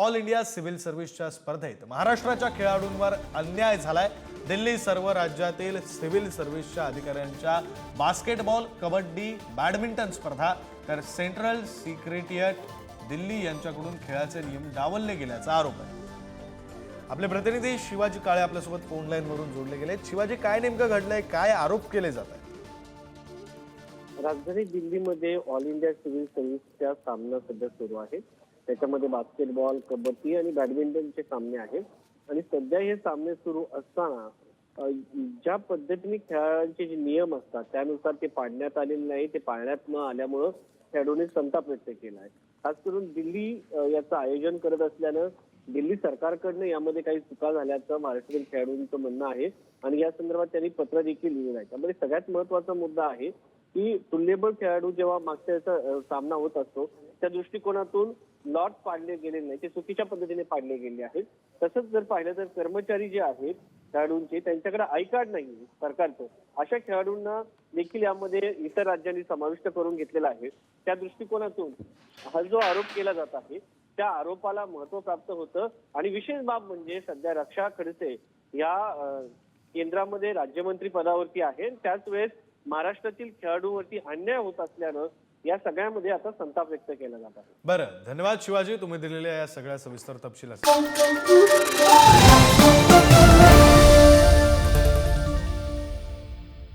All India civil सर्व्हिसच्या स्पर्धेत महाराष्ट्राच्या खेळाडूंवर अन्याय झालाय. दिल्ली सर्व राज्यातील सिव्हिल सर्व्हिसच्या अधिकाऱ्यांच्या बास्केटबॉल कबड्डी बॅडमिंटन स्पर्धा तर सेंट्रल सिक्रेटियट दिल्ली यांच्याकडून खेळाचे नियम डावलले गेल्याचा आरोप आहे. आपले प्रतिनिधी शिवाजी काळे आपल्यासोबत फोन जोडले गेले शिवाजी काय नेमकं घडलंय? काय आरोप केले जात आहेत? राजधानी दिल्लीमध्ये ऑल इंडिया सिव्हिल सर्व्हिसचा सामना सध्या सुरू आहे त्याच्यामध्ये बास्केटबॉल कबड्डी आणि बॅडमिंटनचे सामने आहेत. आणि सध्या हे सामने सुरू असताना ज्या पद्धतीने खेळाडूंचे जे नियम असतात त्यानुसार ते पाडण्यात आलेले नाही ते पाळण्यात न आल्यामुळं खेळाडूंनी संताप व्यक्त केला आहे. खास करून दिल्ली याचं आयोजन करत असल्यानं दिल्ली सरकारकडनं यामध्ये काही चुका झाल्याचं महाराष्ट्रीयन खेळाडूंचं म्हणणं आहे. आणि या संदर्भात त्यांनी पत्र देखील लिहिलं आहे. त्यामध्ये सगळ्यात महत्त्वाचा मुद्दा आहे की तुल्यबळ खेळाडू जेव्हा मागच्या याचा सामना होत असतो त्या दृष्टिकोनातून लॉट पाडले गेले नाही ते चुकीच्या पद्धतीने पाडले गेले आहेत. तसंच जर पाहिलं तर कर्मचारी जे आहेत खेळाडूंचे त्यांच्याकडे आय कार्ड नाही सरकारचं. अशा खेळाडूंना देखील यामध्ये इतर राज्यांनी समाविष्ट करून घेतलेला आहे. त्या दृष्टिकोनातून हा जो आरोप केला जात आहे त्या आरोपाला महत्त्व प्राप्त होतं. आणि विशेष बाब म्हणजे सध्या रक्षा खडसे या केंद्रामध्ये राज्यमंत्री पदावरती आहे त्याच वेळेस महाराष्ट्रातील खेळाडूंवरती अन्याय होत असल्यानं या सगळ्यामध्ये आता संताप व्यक्त केला जात आहे. बरं धन्यवाद शिवाजी तुम्ही दिलेल्या या सगळ्या सविस्तर तपशिलासाठी.